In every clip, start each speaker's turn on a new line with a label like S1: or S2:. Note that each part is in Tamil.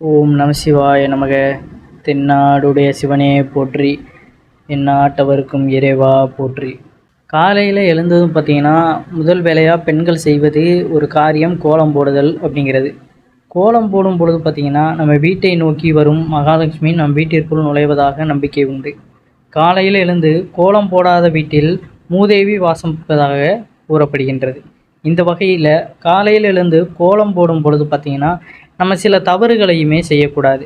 S1: ஓம் நம சிவாய நமக. தென்னாடுடைய சிவனே போற்றி. எந்நாட்டவருக்கும் இறைவா போற்றி. காலையில் எழுந்ததும் பார்த்தீங்கன்னா முதல் வேலையாக பெண்கள் செய்வது ஒரு காரியம் கோலம் போடுதல் அப்படிங்கிறது. கோலம் போடும் பொழுது பார்த்தீங்கன்னா நம்ம வீட்டை நோக்கி வரும் மகாலட்சுமி நம் வீட்டிற்குள் நுழைவதாக நம்பிக்கை உண்டு. காலையில் எழுந்து கோலம் போடாத வீட்டில் மூதேவி வாசிப்பதாக கூறப்படுகின்றது. இந்த வகையில் காலையில் எழுந்து கோலம் போடும் பொழுது பார்த்திங்கன்னா நம்ம சில தவறுகளையுமே செய்யக்கூடாது.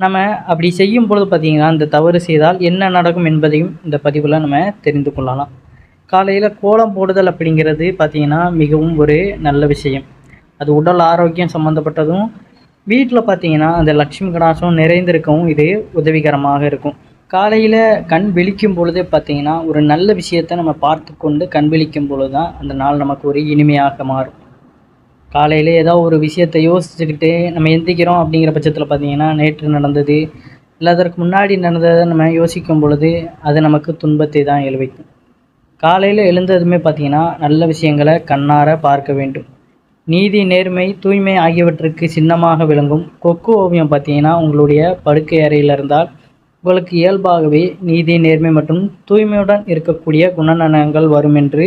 S1: நம்ம அப்படி செய்யும் பொழுது பார்த்திங்கன்னா அந்த தவறு செய்தால் என்ன நடக்கும் என்பதையும் இந்த பதிவில் நம்ம தெரிந்து கொள்ளலாம். காலையில் கோலம் போடுதல் அப்படிங்கிறது பார்த்திங்கன்னா மிகவும் ஒரு நல்ல விஷயம். அது உடல் ஆரோக்கியம் சம்மந்தப்பட்டதும் வீட்டில் பார்த்திங்கன்னா அந்த லக்ஷ்மி கடாசம் நிறைந்திருக்கவும் இது உதவிகரமாக இருக்கும். காலையில் கண் விழிக்கும் பொழுதே பார்த்தீங்கன்னா ஒரு நல்ல விஷயத்தை நம்ம பார்த்து கொண்டு கண் விழிக்கும் பொழுது தான் அந்த நாள் நமக்கு ஒரு இனிமையாக மாறும். காலையில் ஏதோ ஒரு விஷயத்தை யோசிச்சுக்கிட்டு நம்ம எந்திக்கிறோம் அப்படிங்கிற பட்சத்தில் பார்த்தீங்கன்னா நேற்று நடந்தது இல்லை அதற்கு முன்னாடி நடந்ததை நம்ம யோசிக்கும் பொழுது அது நமக்கு துன்பத்தை தான் எழுவிக்கும். காலையில் எழுந்ததுமே பார்த்தீங்கன்னா நல்ல விஷயங்களை கண்ணார பார்க்க வேண்டும். நீதி நேர்மை தூய்மை ஆகியவற்றுக்கு சின்னமாக விளங்கும் கொக்கு ஓவியம் பார்த்தீங்கன்னா உங்களுடைய படுக்கை அறையில் இருந்தால் உங்களுக்கு இயல்பாகவே நீதி நேர்மை மற்றும் தூய்மையுடன் இருக்கக்கூடிய குணநலங்கள் வரும் என்று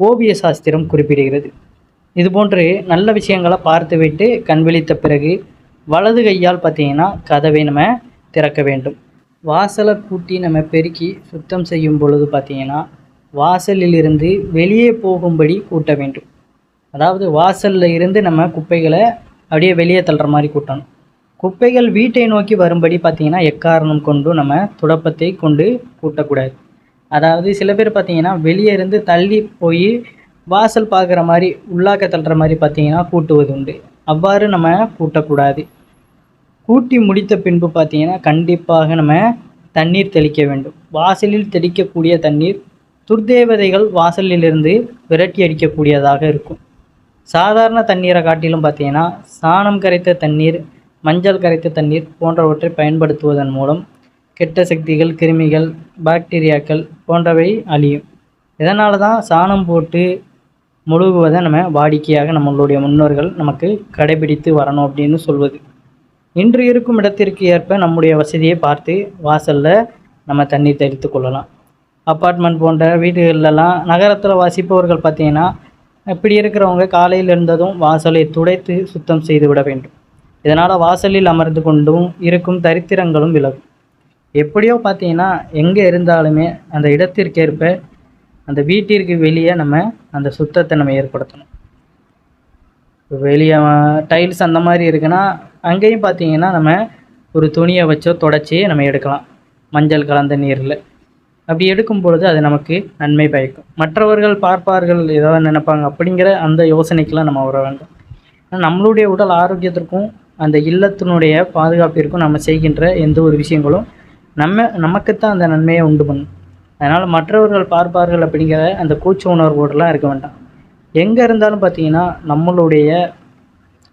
S1: ஓவிய சாஸ்திரம் குறிப்பிடுகிறது. இது போன்று நல்ல விஷயங்களை பார்த்துவிட்டு கண் விழித்த பிறகு வலது கையால் பார்த்தீங்கன்னா கதவை நம்ம திறக்க வேண்டும். வாசலை கூட்டி நம்ம பெருக்கி சுத்தம் செய்யும் பொழுது பார்த்தீங்கன்னா வாசலிலிருந்து வெளியே போகும்படி கூட்ட வேண்டும். அதாவது வாசலில் இருந்து நம்ம குப்பைகளை அப்படியே வெளியே தள்ளுற மாதிரி கூட்டணும். குப்பைகள் வீட்டை நோக்கி வரும்படி பார்த்திங்கன்னா எக்காரணம் கொண்டும் நம்ம துடப்பத்தை கொண்டு கூட்டக்கூடாது. அதாவது சில பேர் பார்த்தீங்கன்னா வெளியே இருந்து தள்ளி போய் வாசல் பார்க்குற மாதிரி உள்ளாக்க தள்ளுற மாதிரி பார்த்தீங்கன்னா கூட்டுவது உண்டு. அவ்வாறு நம்ம கூட்டக்கூடாது. கூட்டி முடித்த பின்பு பார்த்தீங்கன்னா கண்டிப்பாக நம்ம தண்ணீர் தெளிக்க வேண்டும். வாசலில் தெளிக்கக்கூடிய தண்ணீர் துர்தேவதைகள் வாசலிலிருந்து விரட்டி அடிக்கக்கூடியதாக இருக்கும். சாதாரண தண்ணீரை காட்டிலும் பார்த்தீங்கன்னா சாணம் கரைத்த தண்ணீர் மஞ்சள் கரைத்த தண்ணீர் போன்றவற்றை பயன்படுத்துவதன் மூலம் கெட்ட சக்திகள் கிருமிகள் பாக்டீரியாக்கள் போன்றவை அழியும். இதனால தான் சாணம் போட்டு முழுகுவதை நம்ம வாடிக்கையாக நம்மளுடைய முன்னோர்கள் நமக்கு கடைபிடித்து வரணும் அப்படின்னு சொல்வது. இன்று இருக்கும் இடத்திற்கு ஏற்ப நம்முடைய வசதியை பார்த்து வாசலில் நம்ம தண்ணீர் தெளித்து கொள்ளலாம். அப்பார்ட்மெண்ட் போன்ற வீடுகள்லாம் நகரத்தில் வசிப்பவர்கள் பார்த்தீங்கன்னா இப்படி இருக்கிறவங்க காலையில் இருந்ததும் வாசலை துடைத்து சுத்தம் செய்து விட வேண்டும். இதனால் வாசலில் அமர்ந்து கொண்டும் இருக்கும் தரித்திரங்களும் விலகும். எப்படியோ பார்த்தீங்கன்னா எங்கே இருந்தாலுமே அந்த இடத்திற்கேற்ப அந்த வீட்டிற்கு வெளியே நம்ம அந்த சுத்தத்தை நம்ம ஏற்படுத்தணும். வெளியே டைல்ஸ் அந்த மாதிரி இருக்குன்னா அங்கேயும் பார்த்தீங்கன்னா நம்ம ஒரு துணியை வச்சோ தொடச்சி நம்ம எடுக்கலாம். மஞ்சள் கலந்த நீரில். அப்படி எடுக்கும் பொழுது அது நமக்கு நன்மை பயக்கும். மற்றவர்கள் பார்ப்பார்கள் ஏதாவது நினைப்பாங்க. அப்படிங்கிற அந்த யோசனைக்கெலாம் நம்ம வர வேண்டும். நம்மளுடைய உடல் ஆரோக்கியத்திற்கும் அந்த இல்லத்தினுடைய பாதுகாப்பிற்கும் நம்ம செய்கின்ற எந்த ஒரு விஷயங்களும் நம்ம நமக்குத்தான் அந்த நன்மையை உண்டு பண்ணும். அதனால் மற்றவர்கள் பார்ப்பார்கள் அப்படிங்கிற அந்த கூச்ச உணர்வோடலாம் இருக்க வேண்டாம். எங்கே இருந்தாலும் பார்த்தீங்கன்னா நம்மளுடைய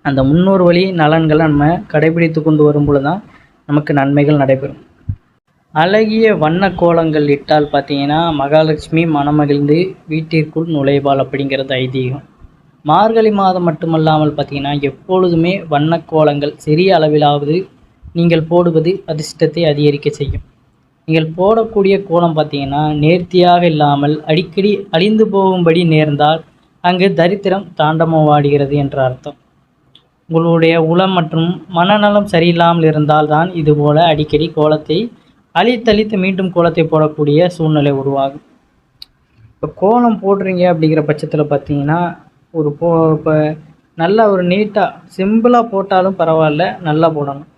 S1: அந்த முன்னோர் வழி நலன்களை நம்ம கடைபிடித்து கொண்டு வரும்பொழுது தான் நமக்கு நன்மைகள் நடைபெறும். அழகிய வண்ண கோலங்கள் இட்டால் பார்த்தீங்கன்னா மகாலட்சுமி மனமகிழ்ந்து வீட்டிற்குள் நுழைவாள் அப்படிங்கிறது ஐதீகம். மார்கழி மாதம் மட்டுமல்லாமல் பார்த்தீங்கன்னா எப்பொழுதுமே வண்ண கோலங்கள் சிறிய அளவிலாவது நீங்கள் போடுவது அதிர்ஷ்டத்தை அதிகரிக்க செய்யும். நீங்கள் போடக்கூடிய கோலம் பார்த்தீங்கன்னா நேர்த்தியாக இல்லாமல் அடிக்கடி அழிந்து போகும்படி நேர்ந்தால் அங்கு தரித்திரம் தாண்டமவாடுகிறது என்ற அர்த்தம். உங்களுடைய உளம் மற்றும் மனநலம் சரியில்லாமல் இருந்தால் தான் இதுபோல் அடிக்கடி கோலத்தை அழித்தழித்து மீண்டும் கோலத்தை போடக்கூடிய சூழ்நிலை உருவாகும். இப்போ கோலம் போடுறீங்க அப்படிங்கிற பட்சத்தில் பார்த்தீங்கன்னா ஒரு போ இப்போ நல்லா ஒரு நீட்டாக சிம்பிளாக போட்டாலும் பரவாயில்ல நல்லா போடணும்.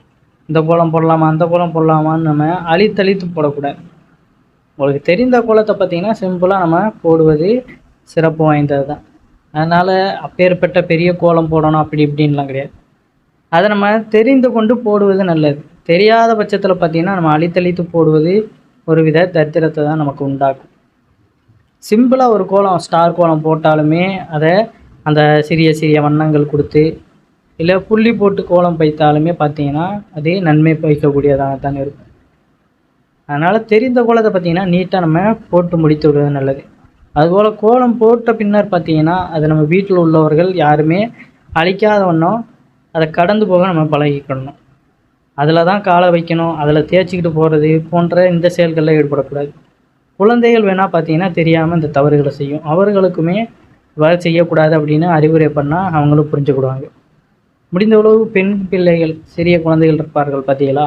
S1: இந்த கோலம் போடலாமா அந்த கோலம் போடலாமான்னு நம்ம அழித்தழித்து போடக்கூடாது. உங்களுக்கு தெரிந்த கோலத்தை பார்த்தீங்கன்னா சிம்பிளாக நம்ம போடுவது சிறப்பு வாய்ந்தது தான் அதனால் அப்பேற்பட்ட பெரிய கோலம் போடணும் அப்படி இப்படின்லாம் கிடையாது. அதை நம்ம தெரிந்து கொண்டு போடுவது நல்லது. தெரியாத பட்சத்தில் பார்த்தீங்கன்னா நம்ம அழித்தழித்து போடுவது ஒரு வித தரித்திரத்தை தான் நமக்கு உண்டாக்கும். சிம்பிளாக ஒரு கோலம் ஸ்டார் கோலம் போட்டாலுமே அதை அந்த சிறிய சிறிய வண்ணங்கள் கொடுத்து இல்லை புள்ளி போட்டு கோலம் பைத்தாலுமே பார்த்தீங்கன்னா அதே நன்மை பயிக்கக்கூடியதாக தான் இருக்கும். அதனால் தெரிந்த கோலத்தை பார்த்தீங்கன்னா நீட்டாக நம்ம போட்டு முடித்து விடுவது நல்லது. அதுபோல் கோலம் போட்ட பின்னர் பார்த்தீங்கன்னா அது நம்ம வீட்டில் உள்ளவர்கள் யாருமே அழிக்காத ஒன்றும் அதை கடந்து போக நம்ம பழகிக்கணும். அதில் தான் காலை வைக்கணும் அதில் தேய்ச்சிக்கிட்டு போகிறது போன்ற இந்த செயல்களில் ஈடுபடக்கூடாது. குழந்தைகள் வேணால் பார்த்தீங்கன்னா தெரியாமல் இந்த தவறுகளை செய்யும். அவர்களுக்குமே வேலை செய்யக்கூடாது அப்படின்னு அறிவுரை பண்ணால் அவங்களும் புரிஞ்சுக்கிடுவாங்க. முடிந்தளவு பெண் பிள்ளைகள் சிறிய குழந்தைகள் இருப்பார்கள் பார்த்தீங்களா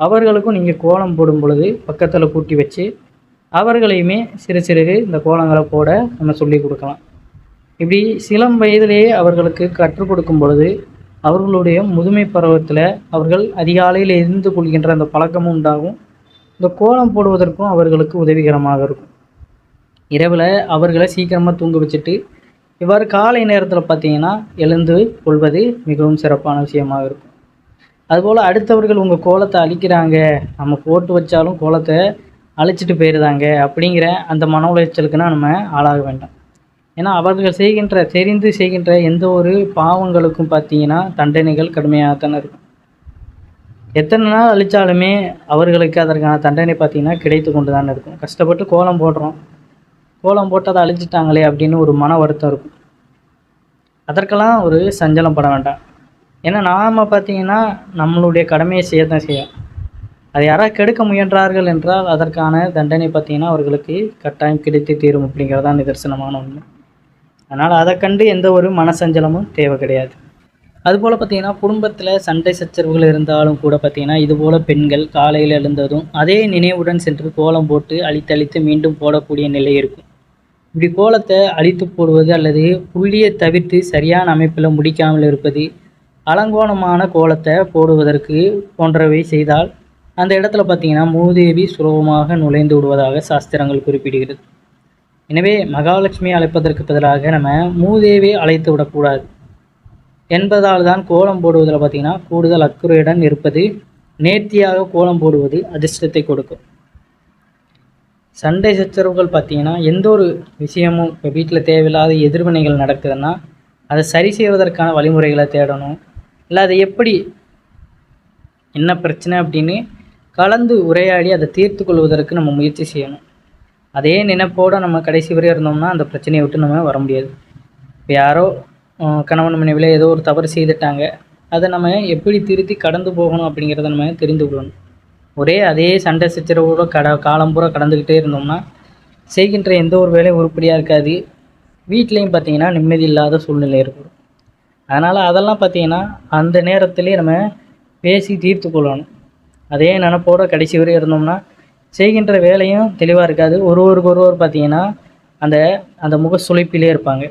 S1: அவர்களுக்கும் நீங்கள் கோலம் போடும் பொழுது பக்கத்தில் கூட்டி வச்சு அவர்களையுமே சிறு சிறு இந்த கோலங்களை போட நம்ம சொல்லி கொடுக்கலாம். இப்படி சிலம் வயதிலேயே அவர்களுக்கு கற்றுக் கொடுக்கும் பொழுது அவர்களுடைய முதுமை பருவத்தில் அவர்கள் அதிகாலையில் எரிந்து கொள்கின்ற அந்த பழக்கமும் உண்டாகும். இந்த கோலம் போடுவதற்கும் அவர்களுக்கு உதவிகரமாக இருக்கும். இரவில் அவர்களை சீக்கிரமாக தூங்க வச்சுட்டு இவ்வாறு காலை நேரத்தில் பார்த்தீங்கன்னா எழுந்து கொள்வது மிகவும் சிறப்பான விஷயமாக இருக்கும். அதுபோல் அடுத்தவர்கள் உங்கள் கோலத்தை அழிக்கிறாங்க நம்ம போட்டு வச்சாலும் கோலத்தை அழிச்சிட்டு போயிடுதாங்க அப்படிங்கிற அந்த மன உளைச்சலுக்குன்னா நம்ம ஆளாக வேண்டாம். ஏன்னா அவர்கள் செய்கின்ற தெரிந்து செய்கின்ற எந்த ஒரு பாவங்களுக்கும் பார்த்தீங்கன்னா தண்டனைகள் கடுமையாகத்தானே இருக்கும். எத்தனை நாள் அழித்தாலுமே அவர்களுக்கு அதற்கான தண்டனை பார்த்தீங்கன்னா கிடைத்து கொண்டு தானே இருக்கும். கஷ்டப்பட்டு கோலம் போடுறோம். கோலம் போட்டு அதை அப்படின்னு ஒரு மன வருத்தம் இருக்கும். அதற்கெல்லாம் ஒரு சஞ்சலம் பட வேண்டாம். ஏன்னா நாம் பார்த்தீங்கன்னா நம்மளுடைய கடமையை செய்ய தான் செய்யும் அதை யாராவது கெடுக்க முயன்றார்கள் என்றால் அதற்கான தண்டனை பார்த்தீங்கன்னா அவர்களுக்கு கட்டாயம் கிடைத்து தீரும் அப்படிங்கிறதான் நிதர்சனமான ஒன்று அதனால் அதை கண்டு எந்த ஒரு மனசஞ்சலமும் தேவை கிடையாது. அதுபோல் பார்த்தீங்கன்னா குடும்பத்தில் சண்டை சச்சரவுகள் இருந்தாலும் கூட பார்த்தீங்கன்னா இதுபோல் பெண்கள் காலையில் எழுந்ததும் அதே நினைவுடன் சென்று கோலம் போட்டு அழித்து அழித்து மீண்டும் போடக்கூடிய நிலை இருக்கும். இப்படி கோலத்தை அழித்து போடுவது அல்லது புள்ளியை தவிர்த்து சரியான அமைப்பில் முடிக்காமல் இருப்பது அலங்கோணமான கோலத்தை போடுவதற்கு போன்றவை செய்தால் அந்த இடத்துல பார்த்திங்கன்னா மூதேவி சுலபமாக நுழைந்து விடுவதாக சாஸ்திரங்கள் குறிப்பிடுகிறது. எனவே மகாலட்சுமி அழைப்பதற்கு பதிலாக நம்ம மூதேவி அழைத்து விடக்கூடாது. என்பதால் தான் கோலம் போடுவதில் பார்த்திங்கன்னா கூடுதல் அக்குறையுடன் இருப்பது நேர்த்தியாக கோலம் போடுவது அதிர்ஷ்டத்தை கொடுக்கும். சண்டை சச்சரவுகள் பார்த்தீங்கன்னா எந்த ஒரு விஷயமும் இப்போ வீட்டில் தேவையில்லாத எதிர்வினைகள் நடக்குதுன்னா அதை சரி செய்வதற்கான வழிமுறைகளை தேடணும். இல்லை அதை எப்படி என்ன பிரச்சனை அப்படின்னு கலந்து உரையாடி அதை தீர்த்து கொள்வதற்கு நம்ம முயற்சி செய்யணும். அதே நினைப்போடு நம்ம கடைசி வரை இருந்தோம்னா அந்த பிரச்சனையை விட்டு நம்ம வர முடியாது. இப்போ யாரோ கணவன் மனைவியில் ஏதோ ஒரு தவறு செய்துட்டாங்க. அதை நம்ம எப்படி திருத்தி கடந்து போகணும் அப்படிங்கிறத நம்ம தெரிந்து கொள்ளணும். ஒரே அதே சண்டை சச்சரவோடு கட காலம் பூரா கடந்துக்கிட்டே இருந்தோம்னா செய்கின்ற எந்த ஒரு வேலையும் உருப்படியாக இருக்காது. வீட்லேயும் பார்த்திங்கன்னா நிம்மதி இல்லாத சூழ்நிலை இருக்கும் அதனால் அதெல்லாம் பார்த்திங்கன்னா அந்த நேரத்துலேயே நம்ம பேசி தீர்த்து கொள்ளணும். அதே நினப்போட கடைசி வரை இருந்தோம்னா செய்கின்ற வேலையும் தெளிவாக இருக்காது. ஒருவருக்கு ஒருவர் பார்த்திங்கன்னா அந்த அந்த முக சுழிப்பிலே இருப்பாங்க.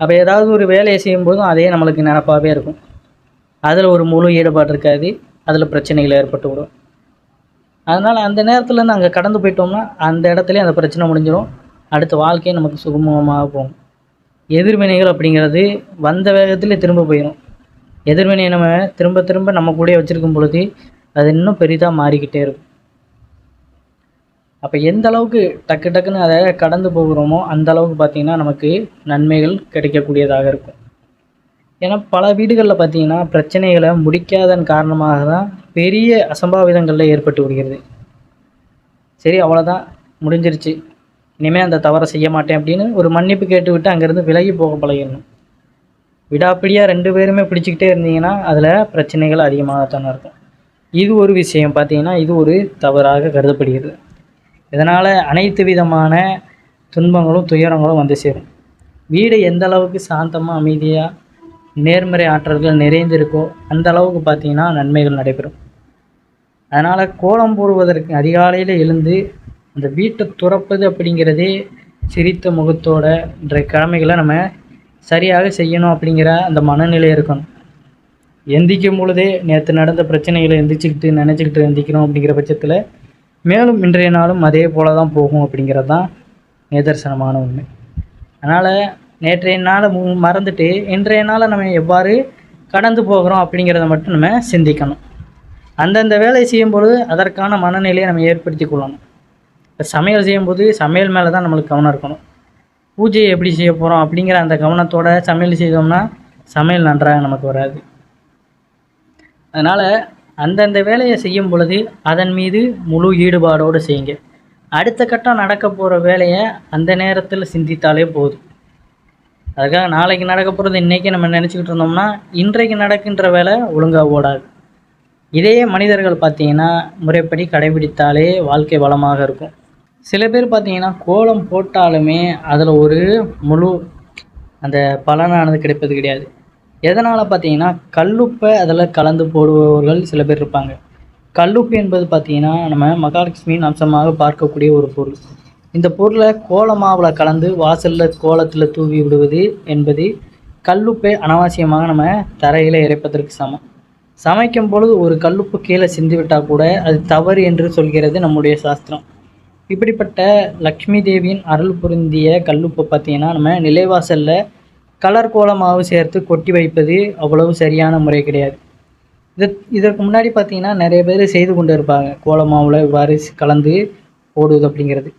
S1: அப்போ ஏதாவது ஒரு வேலையை செய்யும்போதும் அதே நம்மளுக்கு நினப்பாகவே இருக்கும். அதில் ஒரு முழு ஈடுபாடு இருக்காது. அதில் பிரச்சனைகள் ஏற்பட்டு விடும் அதனால் அந்த நேரத்தில் அங்கே கடந்து போயிட்டோம்னா அந்த இடத்துலையே அந்த பிரச்சனை முடிஞ்சிடும் அடுத்த வாழ்க்கையே நமக்கு சுகமமாக போகும். எதிர்வினைகள் அப்படிங்கிறது வந்த வேகத்தில் திரும்ப போயிடும் எதிர்வினையை நம்ம திரும்ப திரும்ப நம்ம கூடயே வச்சுருக்கும் பொழுது அது இன்னும் பெரிதாக மாறிக்கிட்டே இருக்கும். அப்போ எந்த அளவுக்கு டக்கு டக்குன்னு அதை கடந்து போகிறோமோ அந்த அளவுக்கு பார்த்திங்கன்னா நமக்கு நன்மைகள் கிடைக்கக்கூடியதாக இருக்கும். ஏன்னா பல வீடுகளில் பார்த்தீங்கன்னா பிரச்சனைகளை முடிக்காதன் காரணமாக தான் பெரிய அசம்பாவிதங்களில் ஏற்பட்டு வருகிறது. சரி அவ்வளோதான் முடிஞ்சிருச்சு. இனிமேல் அந்த தவறை செய்ய மாட்டேன் அப்படின்னு ஒரு மன்னிப்பு கேட்டு விட்டு அங்கேருந்து விலகி போக பழகிடணும். விடாப்பிடியாக ரெண்டு பேருமே பிடிச்சிக்கிட்டே இருந்தீங்கன்னா அதில் பிரச்சனைகள் அதிகமாக தானே இருக்கும். இது ஒரு விஷயம். பார்த்தீங்கன்னா இது ஒரு தவறாக கருதப்படுகிறது. இதனால் அனைத்து விதமான துன்பங்களும் துயரங்களும் வந்து சேரும். வீடு எந்த அளவுக்கு சாந்தமாக அமைதியாக நேர்மறை ஆற்றல்கள் நிறைந்திருக்கோ அந்த அளவுக்கு பார்த்தீங்கன்னா நன்மைகள் நடைபெறும். அதனால் கோலம் போடுவதற்கு அதிகாலையில் எழுந்து அந்த வீட்டை துறப்பது அப்படிங்கிறதே சிரித்த முகத்தோட இன்றைய கடமைகளை நம்ம சரியாக செய்யணும் அப்படிங்கிற அந்த மனநிலை இருக்கணும். எந்திக்கும் பொழுதே நேற்று நடந்த பிரச்சனைகளை எந்திரிச்சிக்கிட்டு நினச்சிக்கிட்டு எந்திக்கணும் அப்படிங்கிற பட்சத்தில் மேலும் இன்றைய நாளும் அதே போல தான் போகும் அப்படிங்கிறது தான் நிதர்சனமான உண்மை. அதனால் நேற்றைய நாளை மு மறந்துட்டு இன்றைய நாளை நம்ம எவ்வாறு கடந்து போகிறோம் அப்படிங்கிறத மட்டும் நம்ம சிந்திக்கணும். அந்தந்த வேலையை செய்யும்பொழுது அதற்கான மனநிலையை நம்ம ஏற்படுத்தி கொள்ளணும். இப்போ சமையல் செய்யும்போது சமையல் மேலே தான் நம்மளுக்கு கவனம் இருக்கணும். பூஜையை எப்படி செய்ய போகிறோம் அப்படிங்கிற அந்த கவனத்தோட சமையல் செய்தோம்னா சமையல் நன்றாக நமக்கு வராது. அதனால் அந்தந்த வேலையை செய்யும் பொழுது அதன் மீது முழு ஈடுபாடோடு செய்யுங்க. அடுத்த கட்டம் நடக்க போகிற வேலையை அந்த நேரத்தில் சிந்தித்தாலே போதும். அதுக்காக நாளைக்கு நடக்க போகிறது இன்றைக்கி நம்ம நினச்சிக்கிட்டு இருந்தோம்னா இன்றைக்கு நடக்கின்ற வேலை ஒழுங்காக ஓடாது. இதே மனிதர்கள் பார்த்தீங்கன்னா முறைப்படி கடைபிடித்தாலே வாழ்க்கை வளமாக இருக்கும். சில பேர் பார்த்தீங்கன்னா கோலம் போட்டாலுமே அதில் ஒரு முழு அந்த பலனானது கிடைப்பது கிடையாது. எதனால் பார்த்தீங்கன்னா கல்லுப்பை அதில் கலந்து போடுபவர்கள் சில பேர் இருப்பாங்க. கல்லுப்பு என்பது பார்த்திங்கன்னா நம்ம மகாலட்சுமியின் அம்சமாக பார்க்கக்கூடிய ஒரு பொருள். இந்த பொருளை கோலமாவில் கலந்து வாசலில் கோலத்தில் தூவி விடுவது என்பது கல்லுப்பை அனாவசியமாக நம்ம தரையில் இறைப்பதற்கு சமம். சமைக்கும் பொழுது ஒரு கல்லுப்பு கீழே சிந்து விட்டால் கூட அது தவறு என்று சொல்கிறது நம்முடைய சாஸ்திரம். இப்படிப்பட்ட லக்ஷ்மி தேவியின் அருள் பொருந்திய கல்லுப்பை பார்த்திங்கன்னா நம்ம நிலைவாசலில் கலர் கோலமாவு சேர்த்து கொட்டி வைப்பது அவ்வளவு சரியான முறை கிடையாது. இது இதற்கு முன்னாடி பார்த்தீங்கன்னா நிறைய பேர் செய்து கொண்டு இருப்பாங்க. கோலமாவில் இவ்வாறு கலந்து போடுவது அப்படிங்கிறது.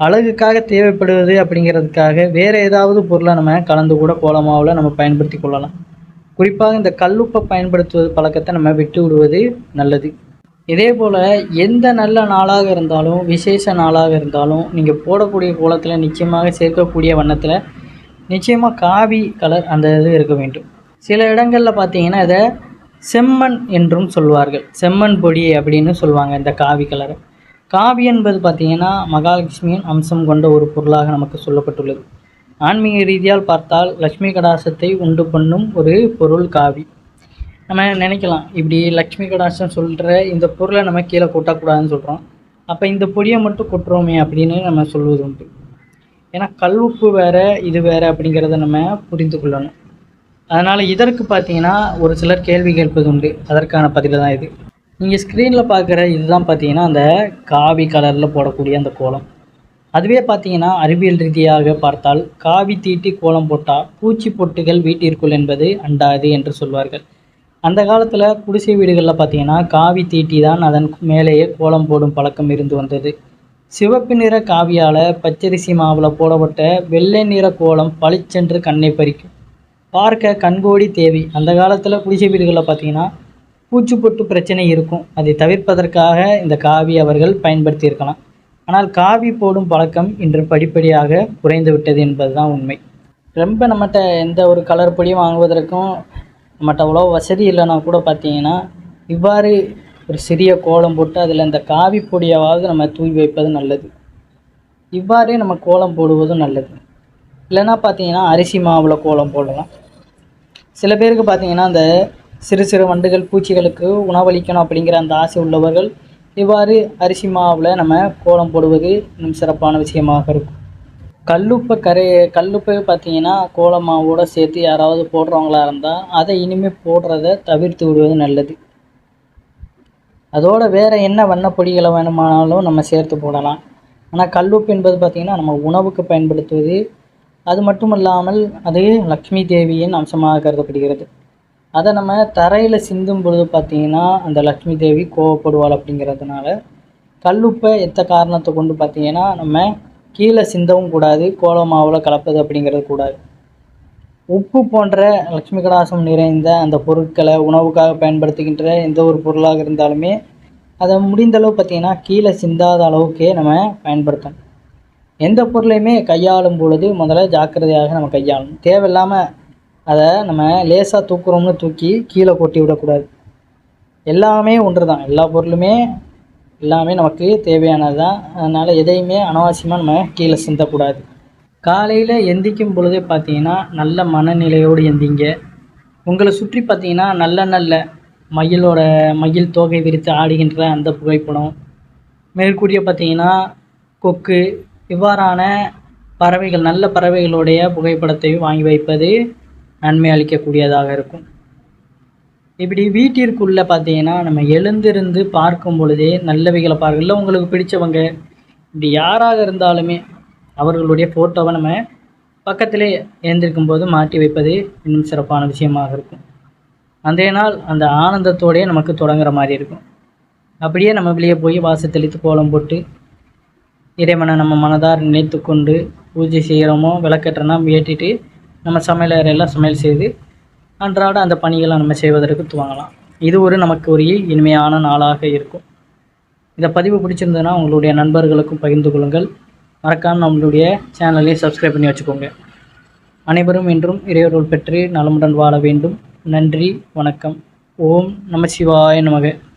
S1: அழகுக்காக தேவைப்படுவது அப்படிங்கிறதுக்காக வேறு ஏதாவது பொருளை நம்ம கலந்து கூட கோலமாவில் நம்ம பயன்படுத்தி கொள்ளலாம். குறிப்பாக இந்த கல்லுப்பை பயன்படுத்துவது பழக்கத்தை நம்ம விட்டு விடுவது நல்லது. இதே போல் எந்த நல்ல நாளாக இருந்தாலும் விசேஷ நாளாக இருந்தாலும் நீங்கள் போடக்கூடிய கோலத்தில் நிச்சயமாக சேர்க்கக்கூடிய வண்ணத்தில் நிச்சயமாக காவி கலர் அந்த இது இருக்க வேண்டும். சில இடங்களில் பார்த்தீங்கன்னா இதை செம்மண் என்றும் சொல்வார்கள். செம்மண் பொடி அப்படின்னு சொல்லுவாங்க இந்த காவி கலரை காவி என்பது பார்த்தீங்கன்னா மகாலட்சுமியின் அம்சம் கொண்ட ஒரு பொருளாக நமக்கு சொல்லப்பட்டுள்ளது. ஆன்மீக ரீதியால் பார்த்தால் லக்ஷ்மி கடாசத்தை உண்டு பண்ணும் ஒரு பொருள் காவி. நம்ம நினைக்கலாம் இப்படி லக்ஷ்மி கடாசம் சொல்கிற இந்த பொருளை நம்ம கீழே கொட்டக்கூடாதுன்னு சொல்கிறோம் அப்போ இந்த பொடியை மட்டும் கொட்டுறோமே அப்படின்னு நம்ம சொல்வது உண்டு ஏன்னா கல்வுப்பு வேறு இது வேறு அப்படிங்கிறத நம்ம புரிந்து கொள்ளணும். அதனால் இதற்கு பார்த்தீங்கன்னா ஒரு சிலர் கேள்வி கேட்பது உண்டு அதற்கான பதில் தான் இது. நீங்கள் ஸ்க்ரீனில் பார்க்குற இதுதான் பார்த்தீங்கன்னா அந்த காவி கலரில் போடக்கூடிய அந்த கோலம். அதுவே பார்த்தீங்கன்னா அறிவியல் ரீதியாக பார்த்தால் காவி தீட்டி கோலம் போட்டால் பூச்சி பொட்டுகள் வீட்டிற்குள் என்பது அண்டாது என்று சொல்வார்கள். அந்த காலத்தில் குடிசை வீடுகளில் பார்த்தீங்கன்னா காவி தீட்டி தான் அதன் மேலேயே கோலம் போடும் பழக்கம் இருந்து வந்தது. சிவப்பு நிற காவியால் பச்சரிசி மாவில் போடப்பட்ட வெள்ளை நிற கோலம் பளிச்சென்று கண்ணை பறிக்கும். பார்க்க கண்கோடி தேவி. அந்த காலத்தில் குடிசை வீடுகளில் பார்த்தீங்கன்னா பூச்சிப்பொட்டு பிரச்சனை இருக்கும். அதை தவிர்ப்பதற்காக இந்த காவி அவர்கள் பயன்படுத்தியிருக்கலாம். ஆனால் காவி போடும் பழக்கம் இன்று படிப்படியாக குறைந்து விட்டது என்பதுதான் உண்மை. ரொம்ப நம்மகிட்ட எந்த ஒரு கலர் பொடியும் வாங்குவதற்கும் நம்மகிட்ட அவ்வளோ வசதி இல்லைன்னா கூட பார்த்தீங்கன்னா இவ்வாறு ஒரு சிறிய கோலம் போட்டு அதில் இந்த காவி பொடியாவது நம்ம தூவி வைப்பது நல்லது. இவ்வாறே நம்ம கோலம் போடுவதும் நல்லது. இல்லைன்னா பார்த்தீங்கன்னா அரிசி மாவில் கோலம் போடலாம். சில பேருக்கு பார்த்தீங்கன்னா அந்த சிறு சிறு வண்டுகள் பூச்சிகளுக்கு உணவளிக்கணும் அப்படிங்கிற அந்த ஆசை உள்ளவர்கள் இவ்வாறு அரிசி மாவில் நம்ம கோலம் போடுவது இன்னும் சிறப்பான விஷயமாக இருக்கும். கல்லுப்பை கரை கல்லுப்பை பார்த்தீங்கன்னா கோலம் மாவோட சேர்த்து யாராவது போடுறவங்களா இருந்தால் அதை இனிமேல் போடுறத தவிர்த்து விடுவது நல்லது. அதோட வேறு என்ன வண்ணப்பொடிகளை வேணுமானாலும் நம்ம சேர்த்து போடலாம். ஆனால் கல்லுப்பு என்பது பார்த்திங்கன்னா நம்ம உணவுக்கு பயன்படுத்துவது அது மட்டும் இல்லாமல் அது லக்ஷ்மி தேவியின் அம்சமாக கருதப்படுகிறது. அதை நம்ம தரையில் சிந்தும் பொழுது பார்த்திங்கன்னா அந்த லக்ஷ்மி தேவி கோவப்படுவாள் அப்படிங்கிறதுனால கல்லுப்பை எத்த காரணத்தை கொண்டு பார்த்திங்கன்னா நம்ம கீழே சிந்தவும் கூடாது கோலமாவில் கலப்பது அப்படிங்கிறது கூடாது. உப்பு போன்ற லட்சுமி கடாசம் நிறைந்த அந்த பொருட்களை உணவுக்காக பயன்படுத்துகின்ற எந்த ஒரு பொருளாக இருந்தாலுமே அதை முடிந்த அளவு பார்த்திங்கன்னா கீழே சிந்தாத அளவுக்கே நம்ம பயன்படுத்தணும். எந்த பொருளையுமே கையாளும் பொழுது முதல்ல ஜாக்கிரதையாக நம்ம கையாளணும். தேவையில்லாமல் அதை நம்ம லேசாக தூக்குறோம்னு தூக்கி கீழே கொட்டி விடக்கூடாது. எல்லாமே ஒன்று தான் எல்லா பொருளுமே எல்லாமே நமக்கு தேவையானது தான் அதனால் எதையுமே அனாவசியமாக நம்ம கீழே சிந்தக்கூடாது. காலையில் எந்திக்கும் பொழுதே பார்த்தீங்கன்னா நல்ல மனநிலையோடு எந்திங்க. உங்களை சுற்றி பார்த்தீங்கன்னா நல்ல நல்ல மயிலோட மயில் தோகை விரித்து ஆடுகின்ற அந்த புகைப்படம். மேற்கூடிய பார்த்தீங்கன்னா கொக்கு இவ்வாறான பறவைகள் நல்ல பறவைகளுடைய புகைப்படத்தை வாங்கி வைப்பது நன்மை அளிக்கக்கூடியதாக இருக்கும். இப்படி வீட்டிற்குள்ளே பார்த்தீங்கன்னா நம்ம எழுந்திருந்து பார்க்கும் பொழுதே நல்லவைகளை பார்க்க இல்லை உங்களுக்கு பிடிச்சவங்க இப்படி யாராக இருந்தாலுமே அவர்களுடைய ஃபோட்டோவை நம்ம பக்கத்திலே எழுந்திருக்கும் போது மாட்டி வைப்பது இன்னும் சிறப்பான விஷயமாக இருக்கும். அன்றைய நாள் அந்த ஆனந்தத்தோடயே நமக்கு தொடங்குற மாதிரி இருக்கும். அப்படியே நம்ம வெளியே போய் வாசல் தெளித்து கோலம் போட்டு இறைவனை நம்ம மனதார் நினைத்து கொண்டு பூஜை செய்கிறோமோ விளக்கட்டுறனா ஏற்றிட்டு நம்ம சமையல் அறையில் சமையல் செய்து அன்றாட அந்த பணிகளை நம்ம செய்வதற்கு துவங்கலாம். இது ஒரு நமக்கு ஒரு இனிமையான நாளாக இருக்கும். இந்த பதிவு பிடிச்சிருந்ததுன்னா உங்களுடைய நண்பர்களுக்கும் பகிர்ந்து கொள்ளுங்கள். மறக்காமல் நம்மளுடைய சேனலையும் சப்ஸ்கிரைப் பண்ணி வச்சுக்கோங்க. அனைவரும் இன்றும் இறையொருள் பெற்று நலமுடன் வாழ வேண்டும். நன்றி வணக்கம். ஓம் நம சிவாய நமக.